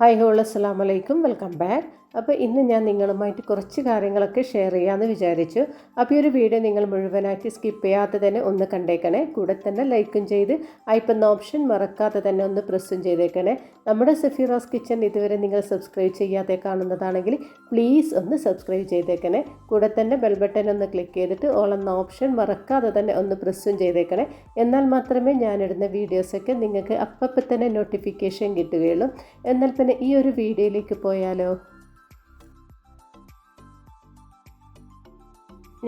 Hi whole അസ്സാം വലൈക്കും welcome back അപ്പോൾ ഇന്ന് ഞാൻ നിങ്ങളുമായിട്ട് കുറച്ച് കാര്യങ്ങളൊക്കെ ഷെയർ ചെയ്യാമെന്ന് വിചാരിച്ചു. അപ്പോൾ ഈ ഒരു വീഡിയോ നിങ്ങൾ മുഴുവനായിട്ട് സ്കിപ്പ് ചെയ്യാതെ തന്നെ ഒന്ന് കണ്ടേക്കണേ. കൂടെ തന്നെ ലൈക്കും ചെയ്ത് ഐപ്പന്ന ഓപ്ഷൻ മറക്കാതെ തന്നെ ഒന്ന് പ്രസ്സും ചെയ്തേക്കണേ. നമ്മുടെ സഫീറാസ് കിച്ചൺ ഇതുവരെ നിങ്ങൾ സബ്സ്ക്രൈബ് ചെയ്യാതെ കാണുന്നതാണെങ്കിൽ പ്ലീസ് ഒന്ന് സബ്സ്ക്രൈബ് ചെയ്തേക്കണേ. കൂടെ തന്നെ ബെൽ ബട്ടൺ ഒന്ന് ക്ലിക്ക് ചെയ്തിട്ട് ഓൾ ഓപ്ഷൻ മറക്കാതെ തന്നെ ഒന്ന് പ്രസ്സും ചെയ്തേക്കണേ. എന്നാൽ മാത്രമേ ഞാനിടുന്ന വീഡിയോസൊക്കെ നിങ്ങൾക്ക് അപ്പം തന്നെ നോട്ടിഫിക്കേഷൻ കിട്ടുകയുള്ളൂ. എന്നാൽ പിന്നെ ഈ ഒരു വീഡിയോയിലേക്ക് പോയാലോ?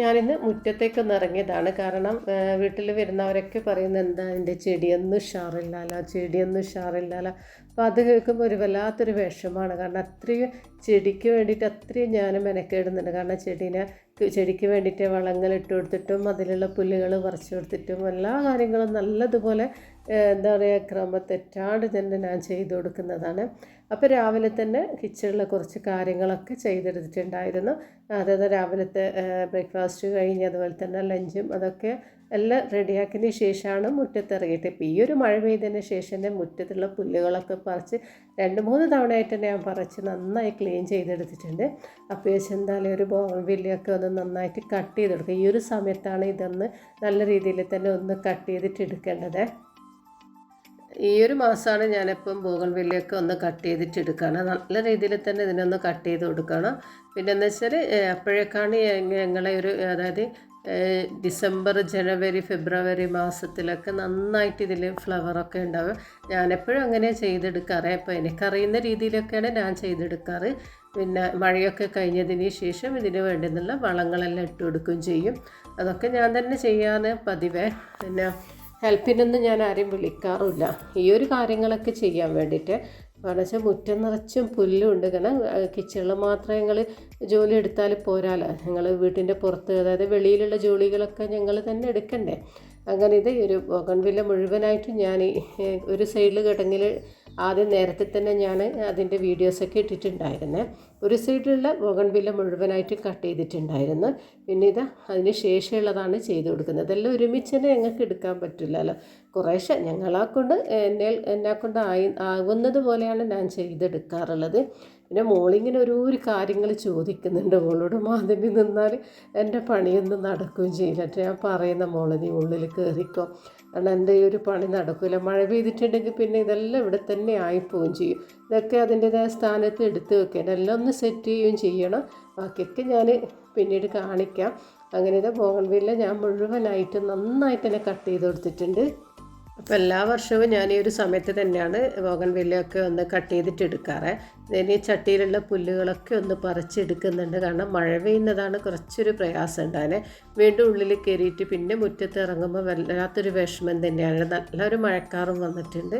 ഞാനിന്ന് മുറ്റത്തേക്കൊന്ന് ഇറങ്ങിയതാണ്. കാരണം വീട്ടിൽ വരുന്നവരൊക്കെ പറയുന്നത് എന്താ എന്റെ ചെടിയൊന്നും ഉഷാറില്ലല്ലോ ചെടിയൊന്നും ഉഷാറില്ലല്ലോ അപ്പോൾ അത് കേൾക്കുമ്പോൾ ഒരു വല്ലാത്തൊരു വിഷമമാണ്. കാരണം അത്രയും ചെടിക്ക് വേണ്ടിയിട്ട് അത്രയും ഞാൻ മെനക്കേടുന്നുണ്ട്. കാരണം ചെടീനെ ചെടിക്ക് വേണ്ടിയിട്ട് വളങ്ങൾ ഇട്ട് കൊടുത്തിട്ടും അതിലുള്ള പുല്ലുകൾ പറിച്ചു കൊടുത്തിട്ടും എല്ലാ കാര്യങ്ങളും നല്ലതുപോലെ എന്താ പറയുക ക്രമ തന്നെ ഞാൻ ചെയ്തു കൊടുക്കുന്നതാണ്. അപ്പോൾ രാവിലെ തന്നെ കിച്ചണിലെ കുറച്ച് കാര്യങ്ങളൊക്കെ ചെയ്തെടുത്തിട്ടുണ്ടായിരുന്നു. അതായത് രാവിലത്തെ ബ്രേക്ക്ഫാസ്റ്റ് കഴിഞ്ഞ് അതുപോലെ തന്നെ ലഞ്ചും അതൊക്കെ എല്ലാം റെഡിയാക്കിയതിന് ശേഷമാണ് മുറ്റത്തിറങ്ങിയിട്ട് ഇപ്പോൾ ഈ ഒരു മഴ പെയ്തതിന് ശേഷം തന്നെ മുറ്റത്തുള്ള പുല്ലുകളൊക്കെ പറിച്ച് രണ്ട് മൂന്ന് തവണയായിട്ട് തന്നെ ഞാൻ പറിച്ച് നന്നായി ക്ലീൻ ചെയ്തെടുത്തിട്ടുണ്ട്. അപ്പോൾ എന്തായാലും ഒരു ബോംബില്ലൊക്കെ ഒന്ന് നന്നായിട്ട് കട്ട് ചെയ്തെടുക്കുക. ഈ ഒരു സമയത്താണ് ഇതൊന്ന് നല്ല രീതിയിൽ തന്നെ ഒന്ന് കട്ട് ചെയ്തിട്ട് എടുക്കേണ്ടത്. ഈ ഒരു മാസമാണ് ഞാനിപ്പം ബോഗൺവില്ലയൊക്കെ ഒന്ന് കട്ട് ചെയ്തിട്ട് എടുക്കണം നല്ല രീതിയിൽ തന്നെ ഇതിനൊന്ന് കട്ട് ചെയ്ത് കൊടുക്കണം. പിന്നെ എന്ന് വെച്ചാൽ അപ്പോഴേക്കാണ് ഞങ്ങളെ ഒരു അതായത് ഡിസംബർ ജനുവരി ഫെബ്രുവരി മാസത്തിലൊക്കെ നന്നായിട്ട് ഇതിൽ ഫ്ലവറൊക്കെ ഉണ്ടാവും ഞാനെപ്പോഴും അങ്ങനെ ചെയ്തെടുക്കാറ്. അപ്പോൾ എനിക്കറിയുന്ന രീതിയിലൊക്കെയാണ് ഞാൻ ചെയ്തെടുക്കാറ്. പിന്നെ മഴയൊക്കെ കഴിഞ്ഞതിന് ശേഷം ഇതിന് വേണ്ടുന്നുള്ള വളങ്ങളെല്ലാം ഇട്ട് കൊടുക്കുകയും ചെയ്യും. അതൊക്കെ ഞാൻ തന്നെ ചെയ്യാറ് പതിവേ. പിന്നെ ഹെൽപ്പിനൊന്നും ഞാൻ ആരെയും വിളിക്കാറുമില്ല. ഈ ഒരു കാര്യങ്ങളൊക്കെ ചെയ്യാൻ വേണ്ടിയിട്ട്. കാരണം മുറ്റം നിറച്ചും പുല്ലും ഉണ്ട്. കാരണം കിച്ചണിൽ മാത്രം ഞങ്ങൾ ജോലി എടുത്താൽ പോരാലോ ഞങ്ങൾ വീട്ടിന്റെ പുറത്ത് അതായത് വെളിയിലുള്ള ജോലികളൊക്കെ ഞങ്ങൾ തന്നെ എടുക്കണ്ടേ. അങ്ങനെ ഇത് ഒരു ബോഗൺവില്ല മുഴുവനായിട്ടും ഞാൻ ഒരു സൈഡിൽ കിടങ്ങിൽ ആദ്യം നേരത്തെ തന്നെ ഞാൻ അതിന്റെ വീഡിയോസൊക്കെ ഇട്ടിട്ടുണ്ടായിരുന്നേ. ഒരു സൈഡിലുള്ള ബോഗൺവില്ല മുഴുവനായിട്ട് കട്ട് ചെയ്തിട്ടുണ്ടായിരുന്നു. പിന്നെ ഇത് അതിന് ശേഷമുള്ളതാണ് ചെയ്ത് കൊടുക്കുന്നത്. അതെല്ലാം ഒരുമിച്ച് തന്നെ ഞങ്ങൾക്ക് എടുക്കാൻ പറ്റില്ലല്ലോ. കുറേശ്ശെ ഞങ്ങളെ കൊണ്ട് എന്നെ എന്നെ കൊണ്ട് ആയി ആകുന്നത് പോലെയാണ് ഞാൻ ചെയ്തെടുക്കാറുള്ളത്. പിന്നെ മോളിങ്ങനെ ഒരു ഒരു കാര്യങ്ങൾ ചോദിക്കുന്നുണ്ട്. മോളോട് മാതിരി നിന്നാൽ എന്റെ പണിയൊന്നും നടക്കുകയും ചെയ്യില്ല. ഞാൻ പറയുന്ന മോൾ നീ ഉള്ളിൽ കയറിക്കോ കാരണം എന്റെ ഈ ഒരു പണി നടക്കില്ല മഴ പെയ്തിട്ടുണ്ടെങ്കിൽ പിന്നെ ഇതെല്ലാം ഇവിടെ തന്നെ ആയിപ്പോവുകയും ചെയ്യും. ഇതൊക്കെ അതിന്റെതായ സ്ഥാനത്ത് എടുത്ത് വെക്കാൻ എല്ലാം ഒന്ന് സെറ്റ് ചെയ്യുകയും ചെയ്യണം. ബാക്കിയൊക്കെ ഞാൻ പിന്നീട് കാണിക്കാം. അങ്ങനെ ഇത് ബോഗൺവില്ല ഞാൻ മുഴുവനായിട്ട് നന്നായിട്ട് തന്നെ കട്ട് ചെയ്ത് കൊടുത്തിട്ടുണ്ട്. അപ്പോൾ എല്ലാ വർഷവും ഞാൻ ഈ ഒരു സമയത്ത് തന്നെയാണ് ബോഗൻ വില്ലയൊക്കെ ഒന്ന് കട്ട് ചെയ്തിട്ട് എടുക്കാറ്. ഇതിന് ചട്ടിയിലുള്ള പുല്ലുകളൊക്കെ ഒന്ന് പറിച്ചെടുക്കുന്നുണ്ട്. കാരണം മഴ പെയ്യുന്നതാണ് കുറച്ചൊരു പ്രയാസം ഉണ്ടാകുന്നത് വീണ്ടും ഉള്ളിൽ കയറിയിട്ട് പിന്നെ മുറ്റത്ത് ഇറങ്ങുമ്പോൾ വല്ലാത്തൊരു വിഷമം തന്നെയാണ്. നല്ലൊരു മഴക്കാറും വന്നിട്ടുണ്ട്.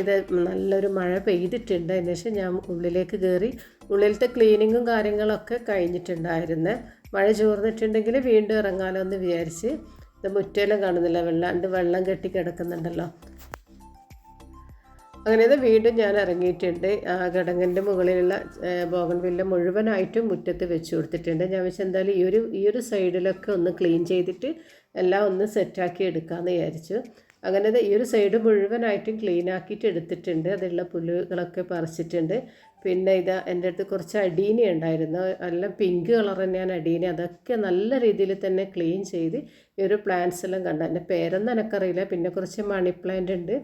ഇത് നല്ലൊരു മഴ പെയ്തിട്ടുണ്ട്. അതിന് ശേഷം ഞാൻ ഉള്ളിലേക്ക് കയറി ഉള്ളിലത്തെ ക്ലീനിങ്ങും കാര്യങ്ങളൊക്കെ കഴിഞ്ഞിട്ടുണ്ടായിരുന്നു. മഴ ചോർന്നിട്ടുണ്ടെങ്കിൽ വീണ്ടും ഇറങ്ങാമല്ലോ എന്ന് വിചാരിച്ച് ഇത് മുറ്റയിലും കാണുന്നില്ല. വെള്ളാണ്ട് വെള്ളം കെട്ടി കിടക്കുന്നുണ്ടല്ലോ. അങ്ങനെ ഇത് വീണ്ടും ഞാൻ ഇറങ്ങിയിട്ടുണ്ട്. ആ ഘടകന്റെ മുകളിലുള്ള ബോഗൺവില്ല മുഴുവനായിട്ടും മുറ്റത്ത് വെച്ച് കൊടുത്തിട്ടുണ്ട്. ഞാൻ വെച്ചാൽ എന്തായാലും ഈ ഒരു ഈ ഒരു സൈഡിലൊക്കെ ഒന്ന് ക്ലീൻ ചെയ്തിട്ട് എല്ലാം ഒന്ന് സെറ്റാക്കി എടുക്കാമെന്ന് വിചാരിച്ചു. അങ്ങനെ ഈ ഒരു സൈഡ് മുഴുവനായിട്ടും ക്ലീൻ ആക്കിയിട്ട് എടുത്തിട്ടുണ്ട്. അതിലുള്ള പുല്ലുകളൊക്കെ പറിച്ചിട്ടുണ്ട്. പിന്നെ ഇത് എന്റെ അടുത്ത് കുറച്ച് അടീന ഉണ്ടായിരുന്നു. നല്ല പിങ്ക് കളർ തന്നെയാണ് അടീന. അതൊക്കെ നല്ല രീതിയിൽ തന്നെ ക്ലീൻ ചെയ്ത് ഈ ഒരു പ്ലാന്റ്സ് എല്ലാം കണ്ട. എന്റെ പേരൊന്നും എനിക്കറിയില്ല. പിന്നെ കുറച്ച് മണി പ്ലാന്റ് ഉണ്ട്.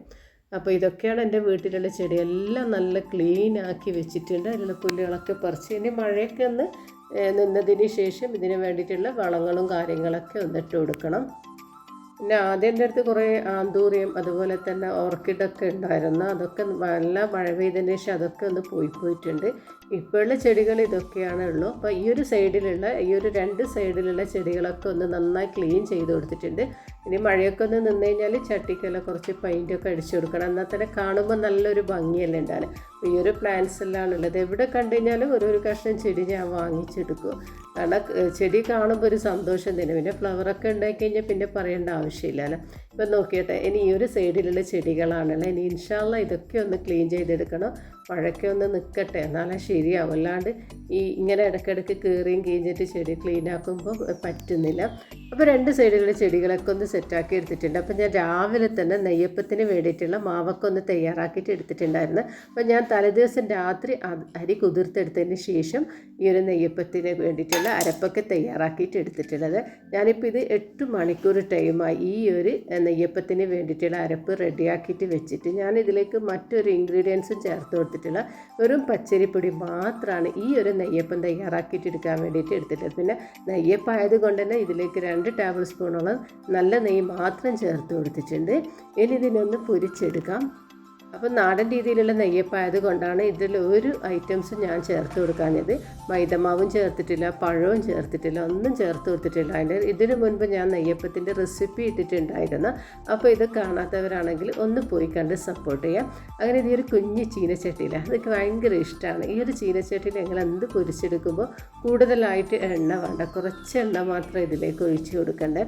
അപ്പോൾ ഇതൊക്കെയാണ് എന്റെ വീട്ടിലുള്ള ചെടി. എല്ലാം നല്ല ക്ലീൻ ആക്കി വെച്ചിട്ടുണ്ട്. അതിലുള്ള പുല്ലുകളൊക്കെ പറിച്ച് ഇനി മഴയൊക്കെ ഒന്ന് നിന്നതിന് ശേഷം ഇതിന് വേണ്ടിയിട്ടുള്ള വളങ്ങളും കാര്യങ്ങളൊക്കെ ഒന്നിട്ട് കൊടുക്കണം. പിന്നെ ആദ്യം എന്റെ അടുത്ത് കുറേ ആന്തൂറിയം അതുപോലെ തന്നെ ഓർക്കിഡൊക്കെ ഉണ്ടായിരുന്നു. അതൊക്കെ നല്ല മഴ പെയ്തതിന് ശേഷം അതൊക്കെ ഒന്ന് പോയി പോയിട്ടുണ്ട്. ഇപ്പോഴുള്ള ചെടികൾ ഇതൊക്കെയാണ് ഉള്ളൂ. അപ്പോൾ ഈ ഒരു സൈഡിലുള്ള ഈ ഒരു രണ്ട് സൈഡിലുള്ള ചെടികളൊക്കെ ഒന്ന് നന്നായി ക്ലീൻ ചെയ്ത് കൊടുത്തിട്ടുണ്ട്. ഇനി മഴയൊക്കെ ഒന്ന് നിന്ന് കഴിഞ്ഞാൽ ചട്ടിക്കെല്ലാം കുറച്ച് പെയിന്റൊക്കെ അടിച്ചു കൊടുക്കണം. എന്നാൽ തന്നെ കാണുമ്പോൾ നല്ലൊരു ഭംഗിയല്ലേ ഉണ്ടാകും ഈ ഒരു പ്ലാന്റ്സ് എല്ലാം ഉള്ളത്. എവിടെ കണ്ടു കഴിഞ്ഞാലും ഒരു ഒരു കഷ്ണം ചെടി ഞാൻ വാങ്ങിച്ചെടുക്കും. കാരണം ചെടി കാണുമ്പോൾ ഒരു സന്തോഷം തന്നെ. പിന്നെ ഫ്ലവറൊക്കെ ഉണ്ടാക്കി കഴിഞ്ഞാൽ പിന്നെ പറയേണ്ട ആവശ്യമില്ലല്ലോ. ഇപ്പം നോക്കിയട്ടെ ഇനി ഈ ഒരു സൈഡിലുള്ള ചെടികളാണല്ലോ. ഇനി ഇൻഷാല്ല ഇതൊക്കെ ഒന്ന് ക്ലീൻ ചെയ്തെടുക്കണം. മഴയ്ക്ക് ഒന്ന് നിൽക്കട്ടെ എന്നാലേ ശരിയാവും അല്ലാണ്ട് ഈ ഇങ്ങനെ ഇടയ്ക്കിടയ്ക്ക് കീറിയും കീഞ്ഞിട്ട് ചെടി ക്ലീൻ ആക്കുമ്പോൾ പറ്റുന്നില്ല. അപ്പോൾ രണ്ട് സൈഡുകളിൽ ചെടികളൊക്കെ ഒന്ന് സെറ്റാക്കി എടുത്തിട്ടുണ്ട്. അപ്പോൾ ഞാൻ രാവിലെ തന്നെ നെയ്യപ്പത്തിന് വേണ്ടിയിട്ടുള്ള മാവൊക്കെ ഒന്ന് തയ്യാറാക്കിയിട്ട് എടുത്തിട്ടുണ്ടായിരുന്നു. അപ്പോൾ ഞാൻ തലേദിവസം രാത്രി അരി കുതിർത്തെടുത്തതിന് ശേഷം ഈ ഒരു നെയ്യപ്പത്തിന് വേണ്ടിയിട്ടുള്ള അരപ്പൊക്കെ തയ്യാറാക്കിയിട്ട് എടുത്തിട്ടുള്ളത്. ഞാനിപ്പോൾ ഇത് എട്ട് മണിക്കൂർ ടൈമായി ഈ ഒരു നെയ്യപ്പത്തിന് വേണ്ടിയിട്ടുള്ള അരപ്പ് റെഡിയാക്കിയിട്ട് വെച്ചിട്ട് ഞാൻ ഇതിലേക്ക് മറ്റൊരു ഇൻഗ്രീഡിയൻസും ചേർത്ത് കൊടുത്തിട്ടില്ല വെറും പച്ചരിപ്പൊടി മാത്രമാണ് ഈ ഒരു നെയ്യപ്പം തയ്യാറാക്കിയിട്ട് എടുക്കാൻ വേണ്ടിയിട്ട് എടുത്തിട്ടുള്ളത്. പിന്നെ നെയ്യപ്പായത് കൊണ്ട് തന്നെ ഇതിലേക്ക് രണ്ട് ടേബിൾ സ്പൂണോളം നല്ല നെയ്യ് മാത്രം ചേർത്ത് കൊടുത്തിട്ടുണ്ട്. ഇനി ഇതിനൊന്ന് പൊരിച്ചെടുക്കാം. അപ്പോൾ നാടൻ രീതിയിലുള്ള നെയ്യപ്പായത് കൊണ്ടാണ് ഇതിൽ ഒരു ഐറ്റംസും ഞാൻ ചേർത്ത് കൊടുക്കാഞ്ഞത്. മൈദമാവും ചേർത്തിട്ടില്ല പഴവും ചേർത്തിട്ടില്ല ഒന്നും ചേർത്ത് കൊടുത്തിട്ടില്ല. അതിന്റെ ഇതിനു മുൻപ് ഞാൻ നെയ്യപ്പത്തിന്റെ റെസിപ്പി ഇട്ടിട്ടുണ്ടായിരുന്നു. അപ്പോൾ ഇത് കാണാത്തവരാണെങ്കിൽ ഒന്ന് പോയി കണ്ട് സപ്പോർട്ട് ചെയ്യാം. അങ്ങനെ ഇതൊരു കുഞ്ഞ് ചീനച്ചട്ടിയില്ല അതൊക്കെ ഭയങ്കര ഇഷ്ടമാണ്. ഈ ഒരു ചീനച്ചട്ടിയിൽ ഞങ്ങൾ എന്ത് പൊരിച്ചെടുക്കുമ്പോൾ കൂടുതലായിട്ട് എണ്ണ വേണ്ട. കുറച്ച് എണ്ണ മാത്രം ഇതിലേക്ക് ഒഴിച്ചു കൊടുക്കണ്ടേ.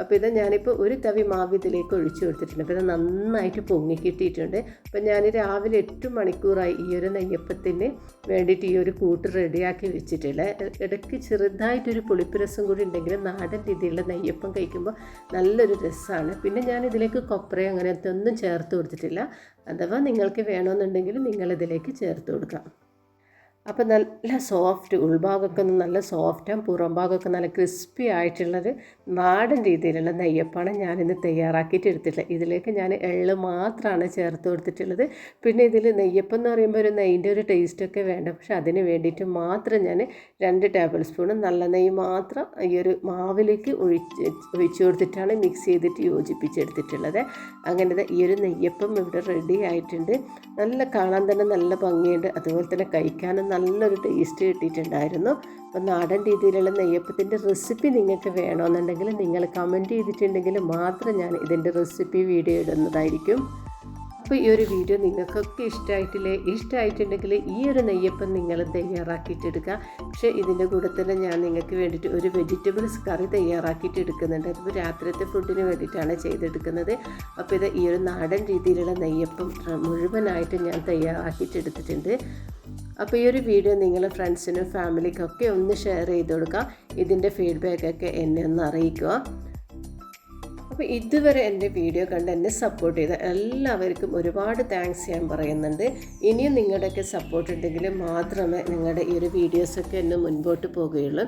അപ്പോൾ ഇത് ഞാനിപ്പോൾ ഒരു തവി മാവ് ഇതിലേക്ക് ഒഴിച്ചു കൊടുത്തിട്ടുണ്ട്. അപ്പോൾ ഇത് നന്നായിട്ട് പൊങ്ങി കിട്ടിയിട്ടുണ്ട്. അപ്പോൾ ഞാൻ രാവിലെ എട്ട് മണിക്കൂറായി ഈ ഒരു നെയ്യപ്പത്തിന് വേണ്ടിയിട്ട് ഈ ഒരു കൂട്ട് റെഡിയാക്കി വെച്ചിട്ടില്ല. ഇടയ്ക്ക് ചെറുതായിട്ടൊരു പുളിപ്പ് രസം കൂടി ഉണ്ടെങ്കിൽ നാടൻ രീതിയിലുള്ള നെയ്യപ്പം കഴിക്കുമ്പോൾ നല്ലൊരു രസമാണ് പിന്നെ ഞാൻ ഇതിലേക്ക് കൊപ്ര അങ്ങനത്തെ ഒന്നും ചേർത്ത് കൊടുത്തിട്ടില്ല. അഥവാ നിങ്ങൾക്ക് വേണമെന്നുണ്ടെങ്കിൽ നിങ്ങളിതിലേക്ക് ചേർത്ത് കൊടുക്കാം. അപ്പോൾ നല്ല സോഫ്റ്റ് ഉൾഭാഗമൊക്കെ ഒന്ന് നല്ല സോഫ്റ്റും പുറം ഭാഗമൊക്കെ നല്ല ക്രിസ്പി ആയിട്ടുള്ളൊരു നാടൻ രീതിയിലുള്ള നെയ്യപ്പാണ് ഞാനിന്ന് തയ്യാറാക്കിയിട്ട് എടുത്തിട്ടുള്ളത്. ഇതിലേക്ക് ഞാൻ എള്ള് മാത്രമാണ് ചേർത്ത് കൊടുത്തിട്ടുള്ളത്. പിന്നെ ഇതിൽ നെയ്യപ്പം എന്ന് പറയുമ്പോൾ ഒരു നെയ്യിന്റെ ഒരു ടേസ്റ്റൊക്കെ വേണ്ട. പക്ഷേ അതിന് വേണ്ടിയിട്ട് മാത്രം ഞാൻ രണ്ട് ടേബിൾ സ്പൂൺ നല്ല നെയ്യ് മാത്രം ഈ ഒരു മാവിലേക്ക് ഒഴിച്ച് ഒഴിച്ചു കൊടുത്തിട്ടാണ് മിക്സ് ചെയ്തിട്ട് യോജിപ്പിച്ചെടുത്തിട്ടുള്ളത്. അങ്ങനെ ഈ ഒരു നെയ്യപ്പം ഇവിടെ റെഡി ആയിട്ടുണ്ട്. നല്ല കാണാൻ തന്നെ നല്ല ഭംഗിയുണ്ട്. അതുപോലെ തന്നെ കഴിക്കാനും നല്ലൊരു ടേസ്റ്റ് കിട്ടിയിട്ടുണ്ടായിരുന്നു. അപ്പോൾ നാടൻ രീതിയിലുള്ള നെയ്യപ്പത്തിന്റെ റെസിപ്പി നിങ്ങൾക്ക് വേണമെന്നുണ്ടെങ്കിൽ നിങ്ങൾ കമന്റ് ചെയ്തിട്ടുണ്ടെങ്കിൽ മാത്രം ഞാൻ ഇതിന്റെ റെസിപ്പി വീഡിയോ ഇടുന്നതായിരിക്കും. അപ്പോൾ ഈ ഒരു വീഡിയോ നിങ്ങൾക്കൊക്കെ ഇഷ്ടമായിട്ടില്ലേ ഇഷ്ടമായിട്ടുണ്ടെങ്കിൽ ഈ ഒരു നെയ്യപ്പം നിങ്ങൾ തയ്യാറാക്കിയിട്ടെടുക്കുക പക്ഷേ ഇതിന്റെ കൂടെ തന്നെ ഞാൻ നിങ്ങൾക്ക് വേണ്ടിയിട്ട് ഒരു വെജിറ്റബിൾസ് കറി തയ്യാറാക്കിയിട്ട് എടുക്കുന്നുണ്ട്. അതിപ്പോൾ രാത്രിയത്തെ ഫുഡിന് വേണ്ടിയിട്ടാണ് ചെയ്തെടുക്കുന്നത്. അപ്പോൾ ഇത് ഈ ഒരു നാടൻ രീതിയിലുള്ള നെയ്യപ്പം മുഴുവനായിട്ട് ഞാൻ തയ്യാറാക്കിയിട്ട് എടുത്തിട്ടുണ്ട്. അപ്പോൾ ഈ ഒരു വീഡിയോ നിങ്ങൾ ഫ്രണ്ട്സിനും ഫാമിലിക്കൊക്കെ ഒന്ന് ഷെയർ ചെയ്ത് കൊടുക്കുക. ഇതിന്റെ ഫീഡ്ബാക്കൊക്കെ എന്നെ ഒന്ന് അറിയിക്കുക. അപ്പോൾ ഇതുവരെ എന്റെ വീഡിയോ കണ്ട് എന്നെ സപ്പോർട്ട് ചെയ്ത എല്ലാവർക്കും ഒരുപാട് താങ്ക്സ് ഞാൻ പറയുന്നുണ്ട്. ഇനിയും നിങ്ങളുടെയൊക്കെ സപ്പോർട്ട് ഉണ്ടെങ്കിൽ മാത്രമേ നിങ്ങളുടെ ഈ ഒരു വീഡിയോസൊക്കെ എന്നെ മുൻപോട്ട് പോകുകയുള്ളൂ.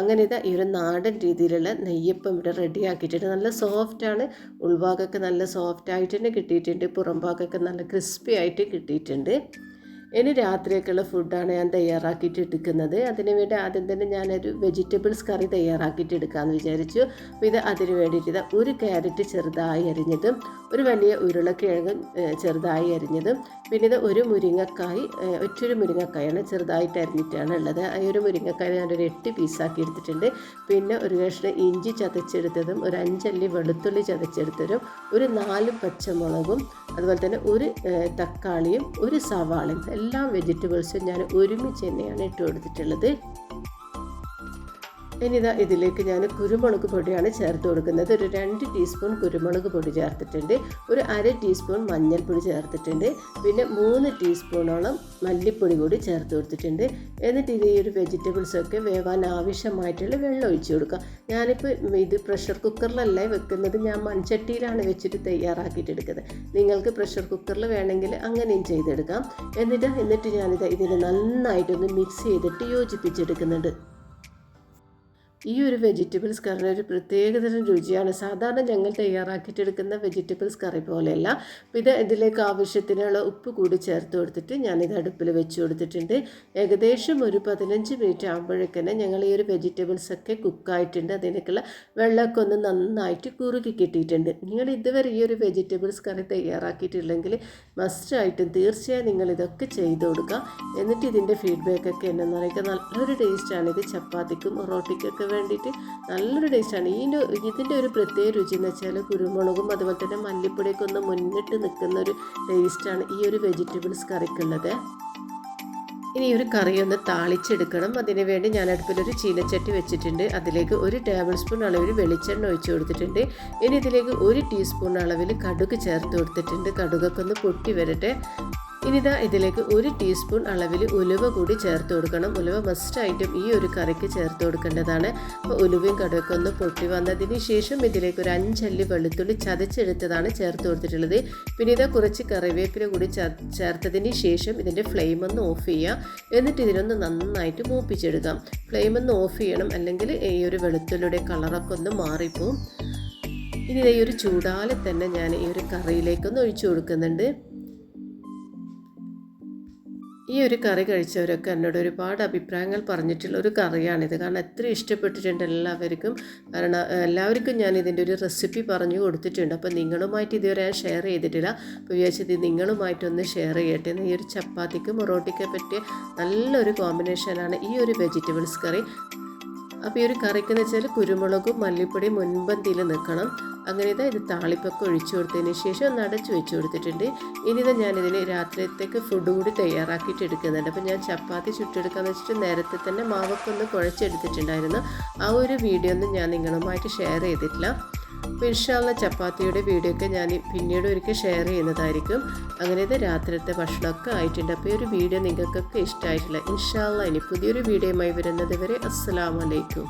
അങ്ങനെ ഇതാ ഈ ഒരു നാടൻ രീതിയിലുള്ള നെയ്യപ്പം ഇവിടെ റെഡി ആക്കിയിട്ടുണ്ട്. നല്ല സോഫ്റ്റാണ് ഉൾഭാഗമൊക്കെ നല്ല സോഫ്റ്റ് ആയിട്ട് തന്നെ കിട്ടിയിട്ടുണ്ട്. പുറം ഭാഗമൊക്കെ നല്ല ക്രിസ്പി ആയിട്ട് കിട്ടിയിട്ടുണ്ട്. ഇനി രാത്രിയൊക്കെയുള്ള ഫുഡാണ് ഞാൻ തയ്യാറാക്കിയിട്ട് എടുക്കുന്നത്. അതിന് വേണ്ടി ആദ്യം തന്നെ ഞാനൊരു വെജിറ്റബിൾസ് കറി തയ്യാറാക്കിയിട്ട് എടുക്കാമെന്ന് വിചാരിച്ചു. അപ്പോൾ ഇത് അതിന് വേണ്ടിയിട്ട് ഒരു ക്യാരറ്റ് ചെറുതായി അരിഞ്ഞതും ഒരു വലിയ ഉരുളക്കിഴങ്ങ് ചെറുതായി അരിഞ്ഞതും പിന്നെ ഇത് ഒരു മുരിങ്ങക്കായ് ഒറ്റൊരു മുരിങ്ങക്കായാണ് ചെറുതായിട്ട് അരിഞ്ഞിട്ടാണ് ഉള്ളത്. ആ ഒരു മുരിങ്ങക്കായ ഞാനൊരു എട്ട് പീസാക്കി എടുത്തിട്ടുണ്ട്. പിന്നെ ഒരു കഷ്ണം ഇഞ്ചി ചതച്ചെടുത്തതും ഒരു അഞ്ചല്ലി വെളുത്തുള്ളി ചതച്ചെടുത്തതും ഒരു നാല് പച്ചമുളകും അതുപോലെ തന്നെ ഒരു തക്കാളിയും ഒരു സവാളയും എല്ലാ വെജിറ്റബിൾസും ഞാൻ ഒരുമിച്ച് തന്നെയാണ് ഇട്ട് കൊടുത്തിട്ടുള്ളത് ഇനി ഇതാ ഇതിലേക്ക് ഞാൻ കുരുമുളക് പൊടിയാണ് ചേർത്ത് കൊടുക്കുന്നത്. ഒരു രണ്ട് ടീസ്പൂൺ കുരുമുളക് പൊടി ചേർത്തിട്ടുണ്ട്. ഒരു അര ടീസ്പൂൺ മഞ്ഞൾപ്പൊടി ചേർത്തിട്ടുണ്ട്. പിന്നെ മൂന്ന് ടീസ്പൂണോളം മല്ലിപ്പൊടി കൂടി ചേർത്ത് കൊടുത്തിട്ടുണ്ട്. എന്നിട്ട് ഇത് ഈ ഒരു വെജിറ്റബിൾസൊക്കെ വേവാൻ ആവശ്യമായിട്ടുള്ള വെള്ളം ഒഴിച്ചു കൊടുക്കുക. ഞാനിപ്പോൾ ഇത് പ്രഷർ കുക്കറിലല്ല വെക്കുന്നത്. ഞാൻ മൺചട്ടിയിലാണ് വെച്ചിട്ട് തയ്യാറാക്കിയിട്ടെടുക്കുന്നത് നിങ്ങൾക്ക് പ്രഷർ കുക്കറിൽ വേണമെങ്കിൽ അങ്ങനെയും ചെയ്തെടുക്കാം. എന്നിട്ട് എന്നിട്ട് ഞാനിത് ഇതിന് നന്നായിട്ടൊന്ന് മിക്സ് ചെയ്തിട്ട് യോജിപ്പിച്ചെടുക്കുന്നുണ്ട്. ഈ ഒരു വെജിറ്റബിൾസ് കറി ഒരു പ്രത്യേകതരം രുചിയാണ്. സാധാരണ ഞങ്ങൾ തയ്യാറാക്കിയിട്ടെടുക്കുന്ന വെജിറ്റബിൾസ് കറി പോലെയല്ല. ഇത് ഇതിലേക്ക് ആവശ്യത്തിനുള്ള ഉപ്പ് കൂടി ചേർത്ത് കൊടുത്തിട്ട് ഞാനിത് അടുപ്പിൽ വെച്ച് കൊടുത്തിട്ടുണ്ട്. ഏകദേശം ഒരു പതിനഞ്ച് മിനിറ്റ് ആകുമ്പോഴേക്കന്നെ ഞങ്ങൾ ഈ ഒരു വെജിറ്റബിൾസ് ഒക്കെ കുക്കായിട്ടുണ്ട് അതിനൊക്കെയുള്ള വെള്ളമൊക്കെ ഒന്ന് നന്നായിട്ട് കുറുകി കിട്ടിയിട്ടുണ്ട്. നിങ്ങൾ ഇതുവരെ ഈ ഒരു വെജിറ്റബിൾസ് കറി തയ്യാറാക്കിയിട്ടില്ലെങ്കിൽ മസ്റ്റായിട്ടും തീർച്ചയായും നിങ്ങൾ ഇതൊക്കെ ചെയ്ത് കൊടുക്കുക എന്നിട്ട് ഇതിന്റെ ഫീഡ്ബാക്കൊക്കെ എന്നെ അറിയിക്കുക നല്ലൊരു ടേസ്റ്റാണ് ഇത് ചപ്പാത്തിക്കും റോട്ടിക്കൊക്കെ വേണ്ടിയിട്ട് നല്ലൊരു ടേസ്റ്റാണ് ഇതിന്റെ ഇതിന്റെ ഒരു പ്രത്യേക രുചി എന്ന് വെച്ചാൽ കുരുമുളകും അതുപോലെ തന്നെ മല്ലിപ്പൊടിയൊക്കെ ഒന്ന് മുന്നിട്ട് നിൽക്കുന്ന ഒരു ടേസ്റ്റാണ് ഈ ഒരു വെജിറ്റബിൾസ് കറിക്കുള്ളത്. ഇനി ഒരു കറി ഒന്ന് താളിച്ചെടുക്കണം. അതിന് വേണ്ടി ഞാൻ അടുപ്പിൽ ഒരു ചീനച്ചട്ടി വെച്ചിട്ടുണ്ട്. അതിലേക്ക് ഒരു ടേബിൾ സ്പൂൺ അളവിൽ വെളിച്ചെണ്ണ ഒഴിച്ചു കൊടുത്തിട്ടുണ്ട്. ഇനി ഇതിലേക്ക് ഒരു ടീസ്പൂൺ അളവിൽ കടുക് ചേർത്ത് കൊടുത്തിട്ടുണ്ട്. കടുകൊക്കെ ഒന്ന് പൊട്ടി വരട്ടെ. ഇനി ഇതാ ഇതിലേക്ക് ഒരു ടീസ്പൂൺ അളവിൽ ഉലുവ കൂടി ചേർത്ത് കൊടുക്കണം. ഉലുവ മസ്റ്റായിട്ടും ഈ ഒരു കറിക്ക് ചേർത്ത് കൊടുക്കേണ്ടതാണ്. അപ്പോൾ ഉലുവയും കടുവൊക്കെ ഒന്ന് പൊട്ടി വന്നതിന് ശേഷം ഇതിലേക്ക് ഒരു അഞ്ചല്ലി വെളുത്തുള്ളി ചതച്ചെടുത്തതാണ് ചേർത്ത് കൊടുത്തിട്ടുള്ളത്. പിന്നെ ഇതാ കുറച്ച് കറിവേപ്പില കൂടി ചേർത്തതിന് ശേഷം ഇതിന്റെ ഫ്ലെയിം ഒന്ന് ഓഫ് ചെയ്യുക എന്നിട്ട് ഇതിനൊന്ന് നന്നായിട്ട് മൂപ്പിച്ചെടുക്കാം. ഫ്ലെയിം ഒന്ന് ഓഫ് ചെയ്യണം. അല്ലെങ്കിൽ ഈ ഒരു വെളുത്തുള്ളിയുടെ കളറൊക്കെ ഒന്ന് മാറിപ്പോവും. ഇനി ഈ ഒരു ചൂടാലെ തന്നെ ഞാൻ ഈ ഒരു കറിയിലേക്കൊന്ന് ഒഴിച്ചു കൊടുക്കുന്നുണ്ട്. ഈ ഒരു കറി കഴിച്ചവരൊക്കെ എന്നോട് ഒരുപാട് അഭിപ്രായങ്ങൾ പറഞ്ഞിട്ടുള്ള ഒരു കറിയാണിത്. കാരണം എത്ര ഇഷ്ടപ്പെട്ടിട്ടുണ്ട് എല്ലാവർക്കും. കാരണം എല്ലാവർക്കും ഞാൻ ഇതിന്റെ ഒരു റെസിപ്പി പറഞ്ഞു കൊടുത്തിട്ടുണ്ട്. അപ്പോൾ നിങ്ങളുമായിട്ട് ഇതുവരെ ഞാൻ ഷെയർ ചെയ്തിട്ടില്ല. അപ്പോൾ വിചാരിച്ചത് നിങ്ങളുമായിട്ടൊന്ന് ഷെയർ ചെയ്യട്ടെ ഈ ഒരു ചപ്പാത്തിക്കും പൊറോട്ടയ്ക്ക് പറ്റിയ നല്ലൊരു കോമ്പിനേഷനാണ് ഈ ഒരു വെജിറ്റബിൾസ് കറി. അപ്പോൾ ഈ ഒരു കറിക്കെന്ന് വെച്ചാൽ കുരുമുളകും മല്ലിപ്പൊടി മുൻപന്തിയിൽ നിൽക്കണം. അങ്ങനെ ഇതാ ഇത് താളിപ്പൊക്കെ ഒഴിച്ചു കൊടുത്തതിന് ശേഷം ഒന്ന് അടച്ചു വെച്ച് കൊടുത്തിട്ടുണ്ട്. ഇനി ഇതാ ഞാനിതിന് രാത്രിയത്തേക്ക് ഫുഡ് കൂടി തയ്യാറാക്കിയിട്ട് എടുക്കുന്നുണ്ട്. അപ്പോൾ ഞാൻ ചപ്പാത്തി ചുറ്റെടുക്കാന്ന് വെച്ചിട്ട് നേരത്തെ തന്നെ മാവൊക്കെ ഒന്ന് കുഴച്ചെടുത്തിട്ടുണ്ടായിരുന്നു. ആ ഒരു വീഡിയോ ഒന്നും ഞാൻ നിങ്ങളുമായിട്ട് ഷെയർ ചെയ്തിട്ടില്ല. അപ്പോൾ ഇൻഷാല്ല ചപ്പാത്തിയുടെ വീഡിയോ ഒക്കെ ഞാൻ പിന്നീട് ഒരിക്കൽ ഷെയർ ചെയ്യുന്നതായിരിക്കും. അങ്ങനെ ഇത് രാത്രിത്തെ ഭക്ഷണമൊക്കെ ആയിട്ടുണ്ട്. അപ്പോൾ ഈ ഒരു വീഡിയോ നിങ്ങൾക്കൊക്കെ ഇഷ്ടമായിട്ടില്ല ഇൻഷാല്ല ഇനി പുതിയൊരു വീഡിയോയുമായി വരുന്നത് വരെ അസ്സാം വലൈക്കും